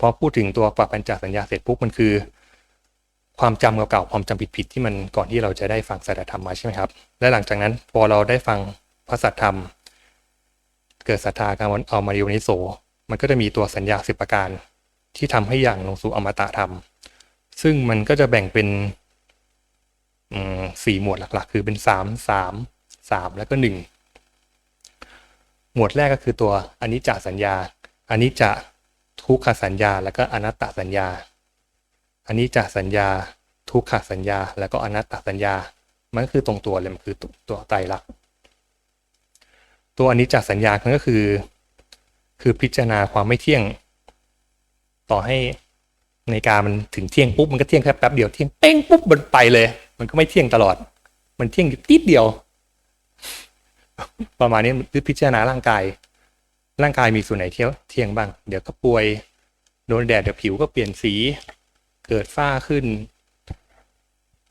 พอพูดถึงตัวปปัญจสัญญาเสร็จปุ๊บมันคือ ความจำเก่าๆความจำผิดๆที่มันก่อนที่เราจะได้ฟังสัจธรรมมาใช่ไหมครับ และหลังจากนั้นพอเราได้ฟังพระสัจธรรม เกิดศรัทธาการเอามาริโอนิโสมันก็จะมีตัวสัญญาสิบประการที่ทำให้อย่างลงสู่อมตะธรรม ซึ่งมันก็จะแบ่งเป็นสี่หมวดหลักๆ คือเป็นสามสามสามแล้วก็หนึ่งหมวดแรกก็คือตัวอนิจจสัญญาอนิจจ ทุกขสัญญา แล้วก็อนัตตสัญญา อันิจจสัญญา ทุกขสัญญา แล้วก็อนัตตสัญญา มันก็คือตรงตัวเลยมันคือตัวไตรลักษณ์ตัวอันิจจสัญญาก็คือ คือพิจารณาความไม่เที่ยง ต่อให้ในการมันถึงเที่ยงปุ๊บมันก็เที่ยงแค่แป๊บเดียวเที่ยงเป้งปุ๊บมันไปเลย มันก็ไม่เที่ยงตลอด มันเที่ยงอยู่ติดเดียว ประมาณนี้คือพิจารณาร่างกาย ร่างกายมีส่วนไหนเที่ยวเที่ยงบ้าง เดี๋ยวก็ป่วยโดนแดดเดี๋ยวผิวก็เปลี่ยนสี เกิดฝ้าขึ้น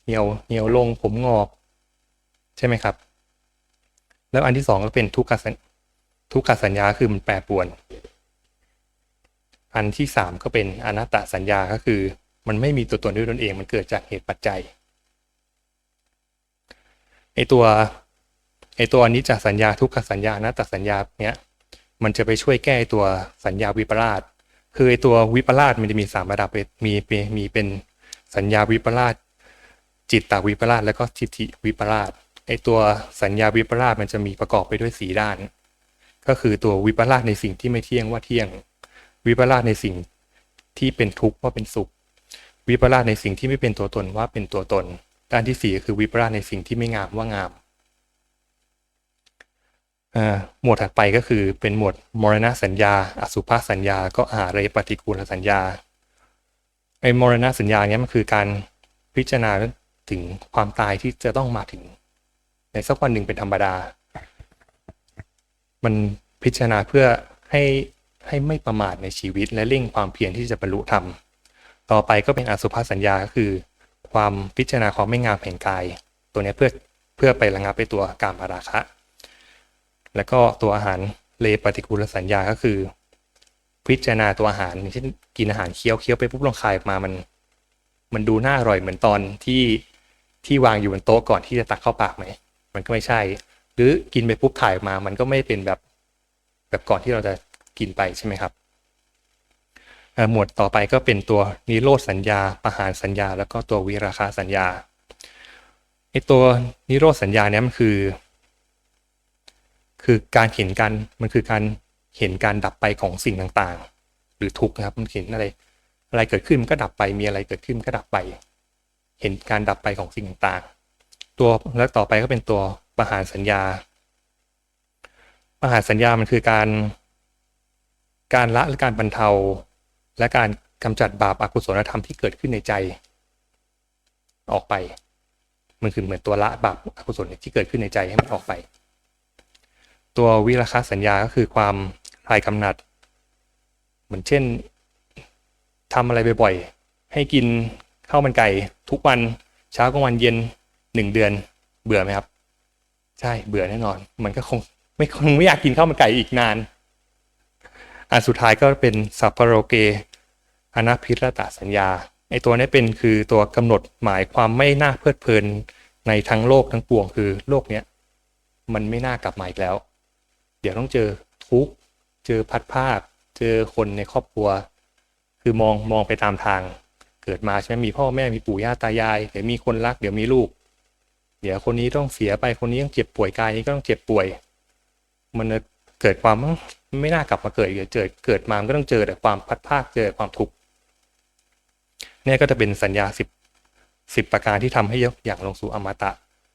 เหนียวเหนียวลงผมงอก ใช่ไหมครับ แล้วอันที่สองก็เป็นทุกขสัญทุกขสัญญาคือมันแปรปรวน อันที่สามก็เป็นอนัตตสัญญาก็คือ มันไม่มีตัวตนด้วยตนเอง มันเกิดจากเหตุปัจจัยไอตัวไอตัวอนิจจสัญญาทุกขสัญญาอนัตตสัญญาเนี้ย มันจะไปช่วยแก้ตัวสัญญาวิปลาสคือไอตัววิปลาสมันจะมีสามระดับมีมีเป็นสัญญาวิปลาสจิตตวิปลาสแล้วก็ทิฏฐิวิปลาสไอตัวสัญญาวิปลาสมันจะมีประกอบไปด้วยสีด้าน ก็คือตัววิปลาสในสิ่งที่ไม่เที่ยงว่าเที่ยง วิปลาสในสิ่งที่เป็นทุกข์ว่าเป็นสุข วิปลาสในสิ่งที่ไม่เป็นตัวตนว่าเป็นตัวตน ด้านที่สี่คือวิปลาสในสิ่งที่ไม่งามว่างาม หมวดถัดไปก็คือเป็นหมวดมรณะสัญญา อสุภาสัญญา ก็อาเรปฏิกูลสัญญาไอ้มรณะสัญญาเนี้ยมันคือการพิจารณาถึงความตายที่จะต้องมาถึง ในสักวันหนึ่งเป็นธรรมดา มันพิจารณาเพื่อให้ให้ไม่ประมาทในชีวิตและเร่งความเพียรที่จะบรรลุธรรม ต่อไปก็เป็นอสุภาสัญญาก็คือ ความพิจารณาความไม่งามแห่งกาย ตัวนี้เพื่อเพื่อไประงับไปตัวการมาราคะ แล้วก็ตัวอาหารเลปฏิกูลสัญญาก็คือ พิจารณาตัวอาหารเช่นกินอาหารเคี้ยวเคี้ยวไปปุ๊บลองคายออกมามัน มันดูน่าอร่อยเหมือนตอนที่ที่วางอยู่บนโต๊ะก่อนที่จะตักเข้าปากไหมมันก็ไม่ใช่ หรือกินไปปุ๊บถ่ายออกมา มันก็ไม่เป็นแบบแบบก่อนที่เราจะกินไปใช่ไหมครับหมวดต่อไปก็เป็นตัวนิโรธสัญญาประหารสัญญา แล้วก็ตัววิราคาสัญญาไอตัวนิโรธสัญญาเนี้ยมันคือ คือการเห็นการมันคือการเห็นการดับไปของสิ่งต่างๆ หรือทุกข์นะครับมันเห็นอะไร อะไรเกิดขึ้นมันก็ดับไปมีอะไรเกิดขึ้นก็ดับไป เห็นการดับไปของสิ่งต่างๆ ตัวแล้วต่อไปก็เป็นตัวประหารสัญญา ประหารสัญญามันคือการ การละหรือการบรรเทา และการกำจัดบาปอกุศลธรรมที่เกิดขึ้นในใจ ออกไป มันคือเหมือนตัวละบาปอกุศลที่เกิดขึ้นในใจให้มันออกไป ตัววิราคาสัญญาก็คือความคลายกำหนัด เหมือนเช่นทำอะไรบ่อยๆ ให้กินข้าวมันไก่ทุกวันเช้ากลางวันเย็นหนึ่งเดือน เบื่อไหมครับ ใช่เบื่อแน่นอน มันก็คงไม่คงไม่อยากกินข้าวมันไก่อีกนานอันสุดท้ายก็เป็นสัพพโรเกอนาพิรตสัญญาไอตัวนี้เป็นคือตัวกำหนดหมายความไม่น่าเพลิดเพลินในทั้งโลกทั้งปวงคือโลกเนี้ยมันไม่น่ากลับมาอีกแล้ว ดี๋ยวต้องเจอทุกเจอพัดภาค เจอคนในครอบครัว คือมองมองไปตามทาง เกิดมาใช่ไหมมีพ่อแม่มีปู่ย่าตายาย เดี๋ยวมีคนรัก เดี๋ยวมีลูก เดี๋ยวคนนี้ต้องเสียไปคนนี้ต้องเจ็บป่วยกายนี้ก็ต้องเจ็บป่วย มันเกิดความไม่น่ากลับมาเกิดเกิดเกิดมามันก็ต้องเจอแต่ความพัดภาคเจอความทุกข์เนี่ยก็จะเป็นสัญญาสิบสิบประการที่ทำให้ยกอย่างลงสู่อมตะ